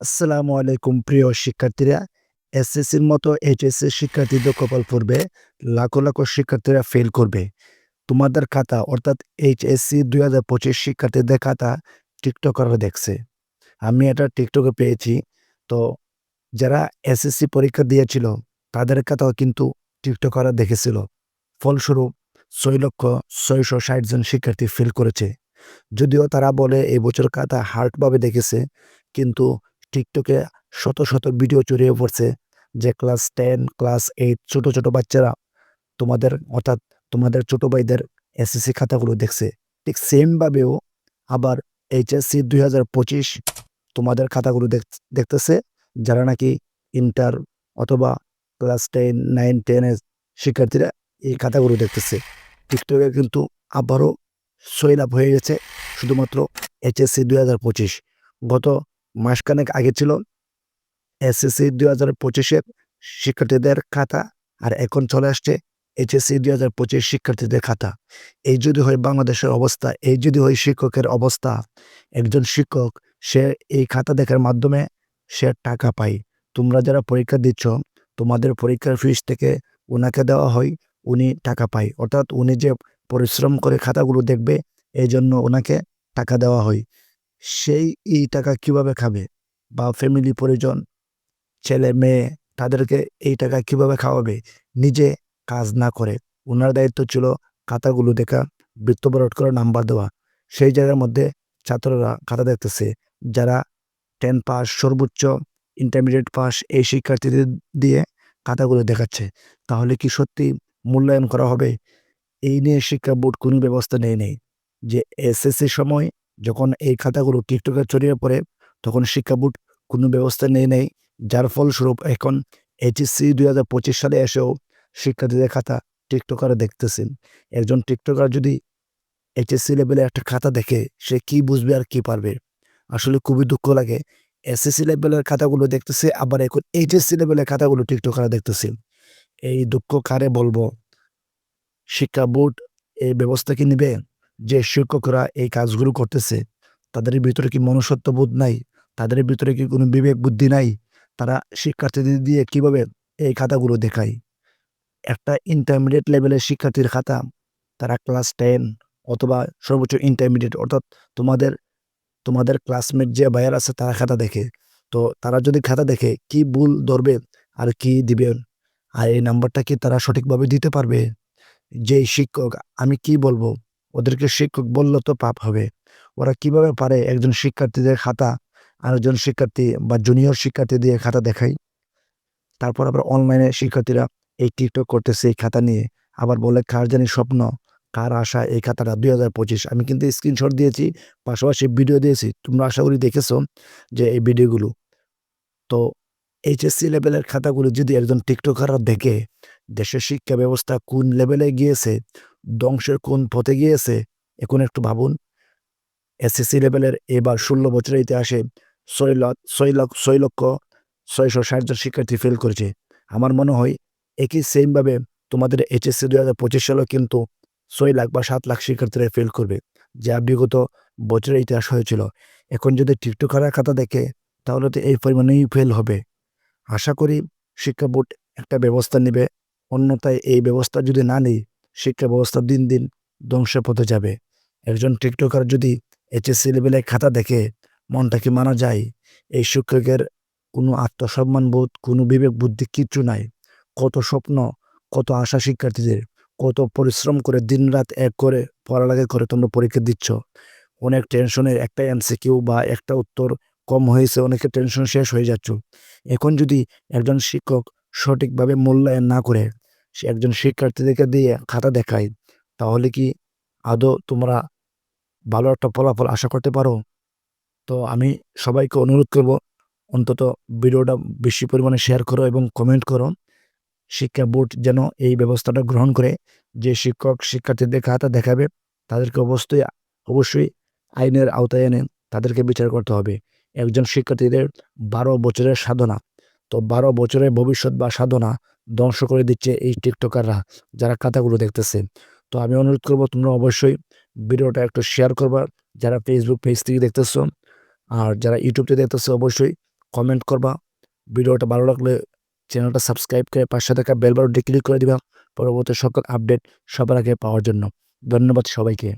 আসসালামু আলাইকুম, প্রিয় শিক্ষার্থীরা। এসএসসির মতো এইচএসসি শিক্ষার্থীদের কপাল পড়বে, লাখো লাখো শিক্ষার্থীরা ফেল করবে। তোমাদের খাতা, অর্থাৎ এইচএসসি দুই হাজার পঁচিশ শিক্ষার্থীদের খাতা টিকটকাররা দেখছে। আমি এটা টিকটকে পেয়েছি। তো যারা এসএসসি পরীক্ষা দিয়েছিল, তাদের খাতাও কিন্তু টিকটকাররা দেখেছিল। ফলস্বরূপ, ছয় লক্ষ ছয়শো ষাট জন শিক্ষার্থী ফেল করেছে। যদিও তারা বলে এই বছর খাতা হার্ডভাবে দেখেছে, কিন্তু টিকটকে শত শত ভিডিও ছড়িয়ে পড়ছে যে ক্লাস টেন, ক্লাস এইট ছোট ছোট বাচ্চারা তোমাদের অর্থাৎ তোমাদের ছোট ভাইদের এসএসসি খাতাগুলো দেখছে। ঠিক সেমভাবেও আবার এইচএসসি দুই হাজার পঁচিশ তোমাদের খাতাগুলো দেখ- দেখতেছে যারা নাকি ইন্টার অথবা ক্লাস টেন, নাইন টেনের শিক্ষার্থীরা এই খাতাগুলো দেখতেছে। টিকটকে কিন্তু আবারও সৈলাভ হয়ে গেছে শুধুমাত্র এইচএসসি দুই হাজার পঁচিশ। গত মাসখানেক আগে ছিল। এসএসসি দুই হাজার পঁচিশের শিক্ষার্থীদের খাতা আর এখন চলে আসছে এইচএসসি দুই হাজার পঁচিশ শিক্ষার্থীদের খাতা। এই যদি হয় বাংলাদেশের অবস্থা, এই যদি হয় শিক্ষকের অবস্থা, একজন শিক্ষক, সে এই খাতা দেখার মাধ্যমে সে টাকা পায়। তোমরা যারা পরীক্ষা দিচ্ছ, তোমাদের পরীক্ষার ফিস থেকে ওনাকে দেওয়া হয়, উনি টাকা পায়। অর্থাৎ উনি যে পরিশ্রম করে খাতাগুলো দেখবে, এই জন্য ওনাকে টাকা দেওয়া হয়। সেই এই টাকা কীভাবে খাবে? বা ফ্যামিলি পরিজন, ছেলে, মেয়ে, তাদেরকে এই টাকা কীভাবে খাওয়াবে? নিজে কাজ না করে। ওনার দায়িত্ব ছিল খাতাগুলো দেখা বৃত্ত বৃত্তবরট করে নাম্বার দেওয়া। সেই জায়গার মধ্যে ছাত্ররা খাতা দেখতেছে। যারা টেন পাস সর্বোচ্চ ইন্টারমিডিয়েট পাস এই শিক্ষার্থীদের দিয়ে খাতাগুলো দেখাচ্ছে। তাহলে কি সত্যি মূল্যায়ন করা হবে? এই নিয়ে শিক্ষা বোর্ড কোনো ব্যবস্থা নেই নেই যে এসএসসির সময় যখন এই খাতাগুলো টিকটকে ছড়িয়ে পড়ে, তখন শিক্ষা বোর্ড কোনো ব্যবস্থা নেই নেই, যার ফলস্বরূপ এখন এইচএসসি দুই হাজার পঁচিশ সালে এসেও শিক্ষার্থীদের খাতা টিকটকারে দেখতেছেন। একজন টিকটকার যদি এইচএসসি লেভেলে একটা খাতা দেখে, সে কি বুঝবে আর কি পারবে? আসলে খুবই দুঃখ লাগে। এসএসসি লেভেলের খাতাগুলো দেখতেছে, আবার এখন এইচএসসি লেভেলের খাতাগুলো টিকটকারা দেখতেছে এই দুঃখ কারে বলব? শিক্ষা বোর্ড এই ব্যবস্থা কি নিবে? যে শিক্ষকরা এই কাজগুলো করতেছে, তাদের ভিতরে কি মনুষ্যত্ব বোধ নাই? তাদের ভিতরে কি কোনো বিবেক বুদ্ধি নাই? তারা শিক্ষার্থীদের দিয়ে কীভাবে এই খাতাগুলো দেখায়? একটা ইন্টারমিডিয়েট লেভেলের শিক্ষার্থীর খাতা, তারা ক্লাস টেন অথবা সর্বোচ্চ ইন্টারমিডিয়েট অর্থাৎ তোমাদের তোমাদের ক্লাসমেট যে ভাইয়ার আছে, তারা খাতা দেখে। তো তারা যদি খাতা দেখে, কি ভুল ধরবে আর কি দিবে? আর এই নাম্বারটা কি তারা সঠিকভাবে দিতে পারবে? যে শিক্ষক, আমি কি বলব? ওদেরকে শিক্ষক বললে তো পাপ হবে। ওরা কীভাবে পারে একজন শিক্ষার্থীদের খাতা, আরেকজন শিক্ষার্থী বা জুনিয়র শিক্ষার্থী দিয়ে খাতা দেখাই? তারপর আবার অনলাইনে শিক্ষার্থীরা এই টিকটক করতেছে এই খাতা নিয়ে। আবার বলে, কার জানি স্বপ্ন? কার আশা এই খাতাটা? দুই হাজার পঁচিশ। আমি কিন্তু স্ক্রিনশট দিয়েছি, পাশাপাশি ভিডিও দিয়েছি। তোমরা আশা করি দেখেছ যে এই ভিডিওগুলো তো এইচএসসি লেভেলের খাতাগুলো যদি একজন টিকটকাররা দেখে, দেশের শিক্ষা ব্যবস্থা কোন লেভেলে গিয়েছে ধ্বংসের কোন পথে গিয়েছে? এখন একটু ভাবুন। এসএসসি লেভেলের এবার ষোলো বছরের ইতিহাসে ছয় লাখ ছয় লাখ, ছয় লক্ষ ছয়শো ষাট জন শিক্ষার্থী ফেল করেছে। আমার মনে হয় একই সেমভাবে তোমাদের এইচএসসি দুই হাজার পঁচিশ সালেও কিন্তু ছয় লাখ বা সাত লাখ শিক্ষার্থীরা ফেল করবে, যা বিগত বছরের ইতিহাস হয়েছিল। এখন যদি টিকটকারের খাতা দেখে, তাহলে তো এই পরিমাণেই ফেল হবে। আশা করি শিক্ষা বোর্ড একটা ব্যবস্থা নেবে। অন্যথায় এই ব্যবস্থা যদি না নেই শিক্ষা ব্যবস্থা দিন দিন ধ্বংসের পথে যাবে। একজন টিকটকার যদি এইচএসসি লেভেলে খাতা দেখে মনটা কি মানা যায়, এই শিক্ষকের কোনো আত্মসম্মান বোধ, কোনো বিবেক বুদ্ধি কিচ্ছু নাই। কত স্বপ্ন, কত আশা শিক্ষার্থীদের, কত পরিশ্রম করে দিনরাত এক করে পড়ালেখা করে তোমরা পরীক্ষা দিচ্ছ। অনেক টেনশনের একটা এমসিকিউ বা একটা উত্তর কম হয়েছে, অনেকের টেনশন শেষ হয়ে যাচ্ছ। এখন যদি একজন শিক্ষক সঠিকভাবে মূল্যায়ন না করে সে একজন শিক্ষার্থীদেরকে দিয়ে খাতা দেখায়, তাহলে কি আদৌ তোমরা ভালো একটা ফলাফল আশা করতে পারো? তো আমি সবাইকে অনুরোধ করব, অন্তত ভিডিওটা বেশি পরিমাণে শেয়ার করো এবং কমেন্ট করো। শিক্ষা বোর্ড যেন এই ব্যবস্থাটা গ্রহণ করে যে শিক্ষক শিক্ষার্থীদের খাতা দেখাবে, তাদেরকে অবশ্যই অবশ্যই আইনের আওতায় এনে তাদেরকে বিচার করতে হবে। একজন শিক্ষার্থীদের বারো বছরের সাধনা, তো বারো বছরের ভবিষ্যৎ বা সাধনা ধ্বংস করে দিচ্ছে এই টিকটকাররা যারা খাতাগুলো দেখতেছে। তো আমি অনুরোধ করব, তোমরা অবশ্যই ভিডিওটা একটু শেয়ার করবা, যারা ফেসবুক পেজ থেকে দেখতেছো আর যারা ইউটিউব থেকে দেখতেছো, অবশ্যই কমেন্ট করবা। ভিডিওটা ভালো লাগলে চ্যানেলটা সাবস্ক্রাইব করে পাশে থাকা বেল ক্লিক করে দিবা। পরবর্তী সকল আপডেট সবার আগে পাওয়ার জন্য। ধন্যবাদ সবাইকে।